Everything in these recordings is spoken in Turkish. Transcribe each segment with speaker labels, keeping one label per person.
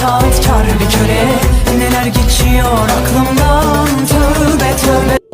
Speaker 1: Taatkar bir köle. Neler geçiyor aklımdan? Tövbe tövbe.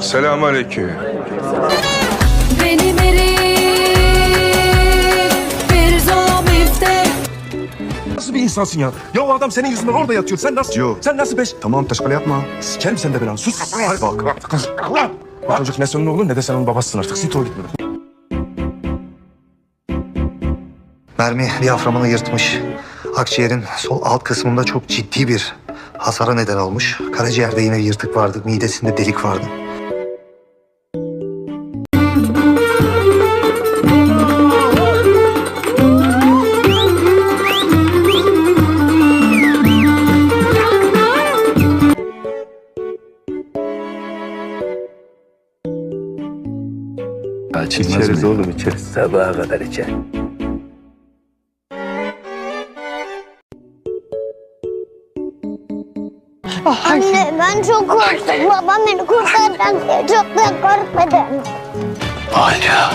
Speaker 2: Selamünaleyküm.
Speaker 3: Benim erim bir zombifte
Speaker 2: Nasıl bir insansın ya? Ya o adam senin yüzünden orada yatıyor. Sen nasıl?
Speaker 4: Yok.
Speaker 2: Sen nasıl beş?
Speaker 4: Tamam taşkala yapma.
Speaker 2: Sikerim sen de beni. Sus. Hadi bak. bak, kız. Bu çocuk ne senin oğlun ne de senin babasısın artık. Sit o gitme.
Speaker 4: Mermi diyaframını yırtmış. Akciğerin sol alt kısmında çok ciddi bir hasara neden olmuş. Karaciğerde yine yırtık vardı. Midesinde delik vardı.
Speaker 5: İçeriz oğlum içeriz. Sabaha kadar içer.
Speaker 6: Anne ben çok korktum. Babam beni kurtaracak diye çok da korkmadım.
Speaker 5: Hala.